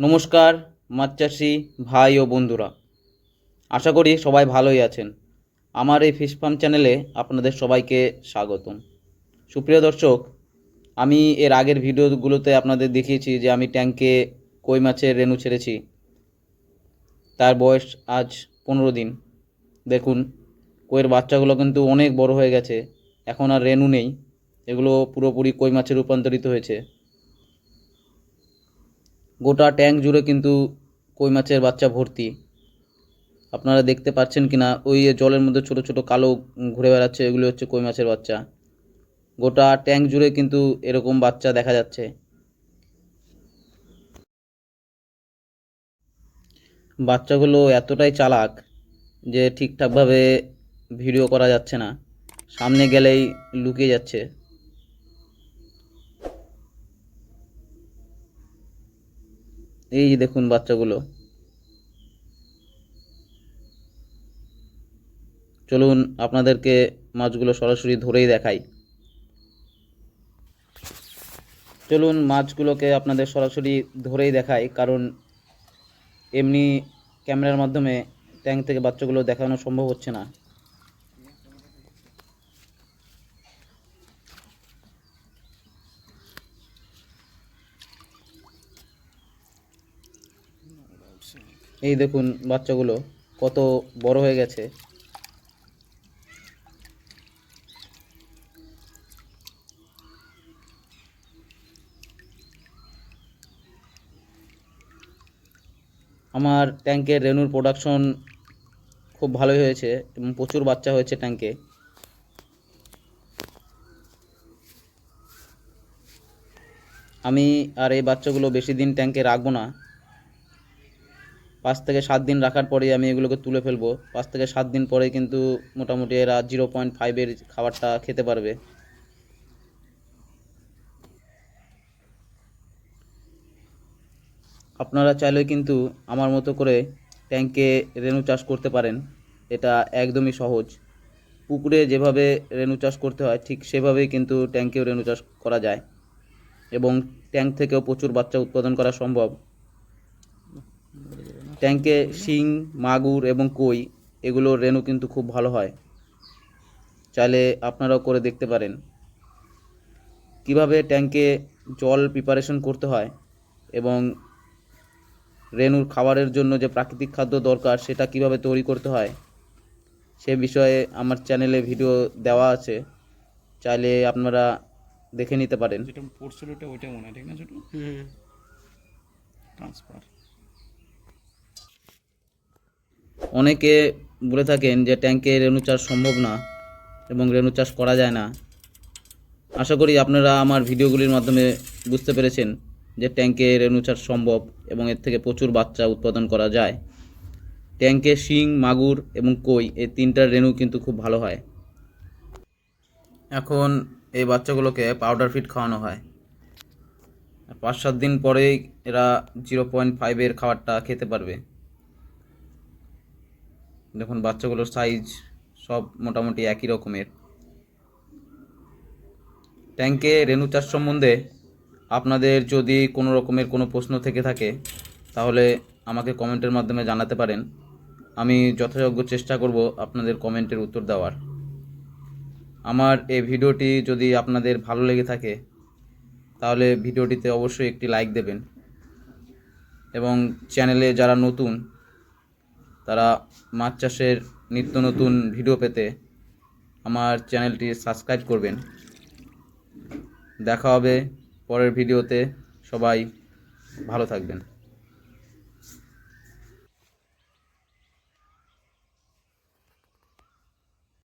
নমস্কার, মাছ চাষি, ভাই ও বন্ধুরা। আশা করি সবাই ভালোই আছেন। আমার এই ফিশ ফার্ম চ্যানেলে আপনাদের সবাইকে স্বাগতম। সুপ্রিয় দর্শক, আমি এর আগের ভিডিওগুলোতে আপনাদের দেখিয়েছি যে আমি ট্যাঙ্কে কই মাছের রেণু ছেড়েছি। তার বয়স আজ পনেরো দিন। দেখুন, কইয়ের বাচ্চাগুলো কিন্তু অনেক বড় হয়ে গেছে। এখন আর রেণু নেই। এগুলো পুরোপুরি কই মাছে রূপান্তরিত হয়েছে। গোটা ট্যাঙ্ক জুড়ে কিন্তু কই মাছের বাচ্চা ভর্তি। আপনারা দেখতে পাচ্ছেন কি না ওই জলের মধ্যে ছোট ছোট কালো ঘুরে বেড়াচ্ছে, এগুলো হচ্ছে কই মাছের বাচ্চা। গোটা ট্যাঙ্ক জুড়ে কিন্তু এরকম বাচ্চা দেখা যাচ্ছে। বাচ্চাগুলো এতটাই চালাক যে ঠিকঠাকভাবে ভিডিও করা যাচ্ছে না। সামনে গেলেই লুকিয়ে যাচ্ছে। এই দেখুন বাচ্চাগুলো। চলুন আপনাদেরকে মাছগুলো সরাসরি ধরেই দেখাই। চলুন মাছগুলোকে আপনাদের সরাসরি ধরেই দেখাই, কারণ এমনি ক্যামেরার মাধ্যমে ট্যাঙ্ক থেকে বাচ্চাগুলো দেখানো সম্ভব হচ্ছে না। এই দেখুন বাচ্চাগুলো, কত বড় হয়ে গেছে। আমার ট্যাঙ্কের রেনুর প্রোডাকশন খুব ভালোই হয়েছে এবং প্রচুর বাচ্চা হয়েছে ট্যাঙ্কে। আমি আর এই বাচ্চাগুলো বেশি দিন ট্যাঙ্কে রাখব না। পাঁচ থেকে সাত দিন রাখার পরেই আমি এগুলোকে তুলে ফেলব। পাঁচ থেকে সাত দিন পরে কিন্তু মোটামুটি এরা জিরো পয়েন্ট ফাইভের খাবারটা খেতে পারবে। আপনারা চাইলে কিন্তু আমার মতো করে ট্যাঙ্কে রেণু চাষ করতে পারেন। এটা একদমই সহজ। পুকুরে যেভাবে রেণু চাষ করতে হয়, ঠিক সেভাবেই কিন্তু ট্যাঙ্কেও রেণু চাষ করা যায়। এবং ট্যাঙ্ক থেকেও প্রচুর বাচ্চা উৎপাদন করা সম্ভব। ট্যাঙ্কে শিং মাগুর এবং কই এগুলোর রেণু কিন্তু খুব ভালো হয়। চাইলে আপনারাও করে দেখতে পারেন। কীভাবে ট্যাঙ্কে জল প্রিপারেশন করতে হয় এবং রেণুর খাবারের জন্য যে প্রাকৃতিক খাদ্য দরকার সেটা কীভাবে তৈরি করতে হয় সে বিষয়ে আমার চ্যানেলে ভিডিও দেওয়া আছে। চাইলে আপনারা দেখে নিতে পারেন। যেটা পড়ছিল ওটা ওইটা মনে হয় ঠিক না ছোট? ট্রান্সফার অনেকে বলে থাকেন যে ট্যাঙ্কে রেণু চাষ সম্ভব না এবং রেণু চাষ করা যায় না। আশা করি আপনারা আমার ভিডিওগুলির মাধ্যমে বুঝতে পেরেছেন যে ট্যাঙ্কে রেণু চাষ সম্ভব এবং এর থেকে প্রচুর বাচ্চা উৎপাদন করা যায়। ট্যাঙ্কে শিং, মাগুর এবং কই এই তিনটার রেণু কিন্তু খুব ভালো হয়। এখন এই বাচ্চাগুলোকে পাউডার ফিড খাওয়ানো হয়। পাঁচ সাত দিন পরেই এরা জিরো পয়েন্ট ফাইভের খাবারটা খেতে পারবে। দেখুন, বাচ্চাগুলোর সাইজ সব মোটামুটি একই রকমের। ট্যাঙ্কে রেণু চাষ সম্বন্ধে আপনাদের যদি কোনো রকমের কোনো প্রশ্ন থেকে থাকে, তাহলে আমাকে কমেন্টের মাধ্যমে জানাতে পারেন। আমি যথাযোগ্য চেষ্টা করব আপনাদের কমেন্টের উত্তর দেওয়ার। আমার এই ভিডিওটি যদি আপনাদের ভালো লেগে থাকে, তাহলে ভিডিওটিতে অবশ্যই একটি লাইক দেবেন। এবং চ্যানেলে যারা নতুন তারা মাছ চাষের নিত্য নতুন ভিডিও পেতে আমার চ্যানেলটি সাবস্ক্রাইব করবেন। দেখা হবে পরের ভিডিওতে। সবাই ভালো থাকবেন।